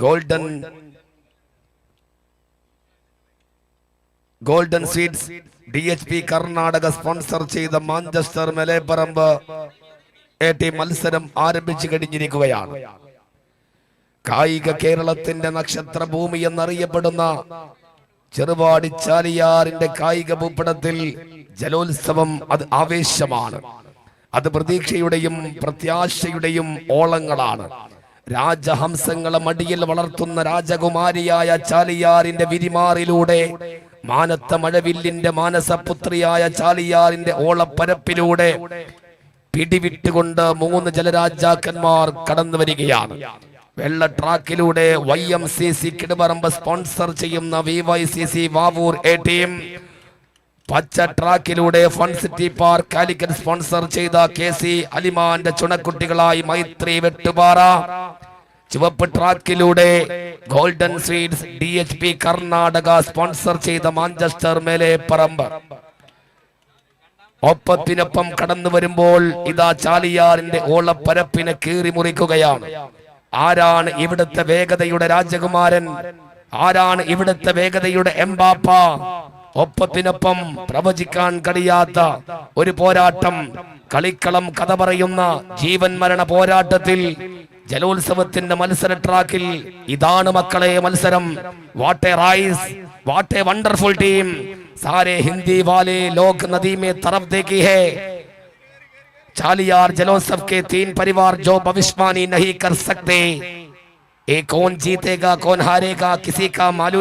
Golden golden seeds D H P Karnataka sponsor ചെയ്ത Manchester Maleparamba മത്സരം ആരംഭിച്ചു കഴിഞ്ഞിരിക്കുകയാണ്. കായിക കേരളത്തിന്റെ നക്ഷത്ര ഭൂമി എന്നറിയപ്പെടുന്ന ചെറുപാടി ചാലിയാറിന്റെ കായിക ഭൂപടത്തിൽ ജലോത്സവം അത് ആവേശമാണ്. അത് പ്രതീക്ഷയുടെയും പ്രത്യാശയുടെയും ഓളങ്ങളാണ്. രാജഹംസങ്ങളെ മടിയിൽ വളർത്തുന്ന രാജകുമാരിയായ ചാലിയാറിന്റെ വിരിമാറിലൂടെ മാനത്ത മഴവില്ലിന്റെ മാനസപുത്രിയായ ചാലിയാറിന്റെ ഓളപ്പരപ്പിലൂടെ പിടിവിട്ടുകൊണ്ട് മൂന്ന് ജലരാജാക്കന്മാർ കടന്നു വരികയാണ്. വെള്ള ട്രാക്കിലൂടെ Y M C C Kiduparamba sponsor ചെയ്യുന്ന V Y C C Vavoor A team പച്ച ട്രാക്കിലൂടെ fun city park Calicut sponsor ചെയ്ത കെ സി അലിമാന്റെ ചുണക്കുട്ടികളായി മൈത്രി വെട്ടുപാറ. ചുവപ്പ് ട്രാക്കിലൂടെ golden sweets D H P Karnataka sponsor ചെയ്ത മാഞ്ചസ്റ്റർ മേലെ പറമ്പ് ഒപ്പത്തിനൊപ്പം കടന്നു വരുമ്പോൾ ഇതാ ചാലിയാറിന്റെ ഓളപ്പരപ്പിനെ കീറി മുറിക്കുകയാണ്. ആരാണ് ഇവിടുത്തെ വേഗതയുടെ രാജകുമാരൻ? ആരാണ് ഇവിടുത്തെ വേഗതയുടെ എംബാപ്പ? ഒപ്പത്തിനൊപ്പം പ്രവചിക്കാൻ കഴിയാത്ത ഒരു പോരാട്ടം കളിക്കളം കഥ പറയുന്ന ജീവൻ മരണ പോരാട്ടത്തിൽ ജലോത്സവത്തിന്റെ മത്സര ട്രാക്കിൽ ഇതാണ് മക്കളെ മത്സരം what a race what a wonderful team सारे हिंदी वाले लोग नदी में तरफ देखी है चालियार जलोत्सव के तीन परिवार जो भविष्यवाणी नहीं कर सकते ये कौन जीतेगा कौन हारेगा किसी का मालूम